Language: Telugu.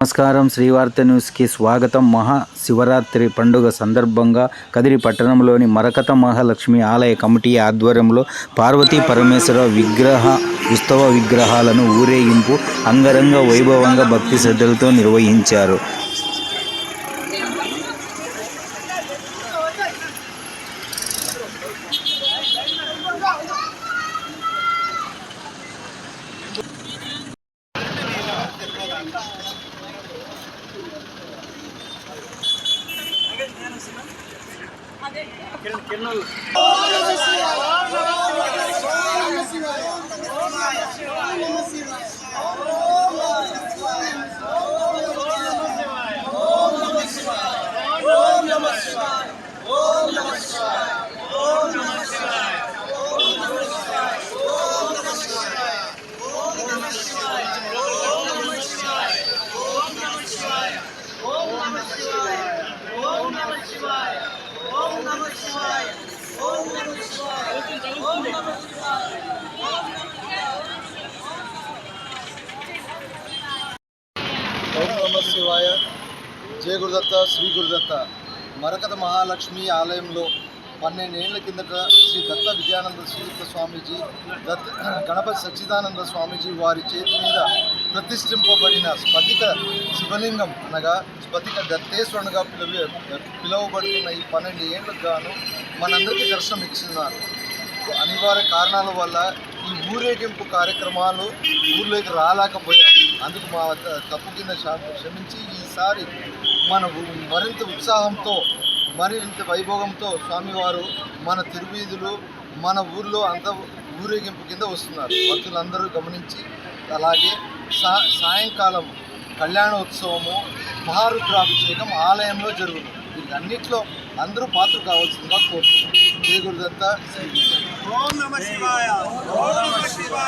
నమస్కారం. శ్రీవార్త న్యూస్కి స్వాగతం. మహా శివరాత్రి పండుగ సందర్భంగా కదిరి పట్టణంలోని మరకత మహాలక్ష్మి ఆలయ కమిటీ ఆధ్వర్యంలో పార్వతీ పరమేశ్వర విగ్రహ ఉత్సవ విగ్రహాలను ఊరేగింపు అంగరంగ వైభవంగా భక్తి శ్రద్ధలతో నిర్వహించారు. ఓం నమ నమశివాయ జయ గురుదత్త శ్రీ గురుదత్త. మరకత మహాలక్ష్మి ఆలయంలో పన్నెండేళ్ళ కిందట శ్రీ దత్త విద్యానంద శ్రీయుక్త స్వామీజీ దత్త గణపతి సచ్చిదానంద స్వామీజీ వారి చేతి మీద ప్రతిష్ఠింపబడిన స్ఫటిక శివలింగం అనగా స్ఫటిక దత్తేశ్వరునిగా పిలువ పిలువబడుతున్న ఈ పన్నెండు ఏళ్ళకు గాను మనందరికీ దర్శనం ఇచ్చినారు. అనివార్య కారణాల వల్ల ఈ ఊరేగింపు కార్యక్రమాలు ఊర్లోకి రాలేకపోయాయి. అందుకు మా వద్ద తప్పు కింద క్షమించి ఈసారి మన మరింత ఉత్సాహంతో మరింత వైభోగంతో స్వామివారు మన తిరువీధులు మన ఊర్లో అంత ఊరేగింపు కింద వస్తున్నారు. భక్తులందరూ గమనించి అలాగే సా సాయంకాలం కళ్యాణోత్సవము మహారుద్రాభిషేకం ఆలయంలో జరుగుతుంది వీటన్నిటిలో అందరూ పాత్ర కావాల్సిందిగా కోరుతున్నాం. జయ గురుదత్త శ్రీ గురుదత్త ఓం నమ శివాయ. ఓం నమ శివాయ.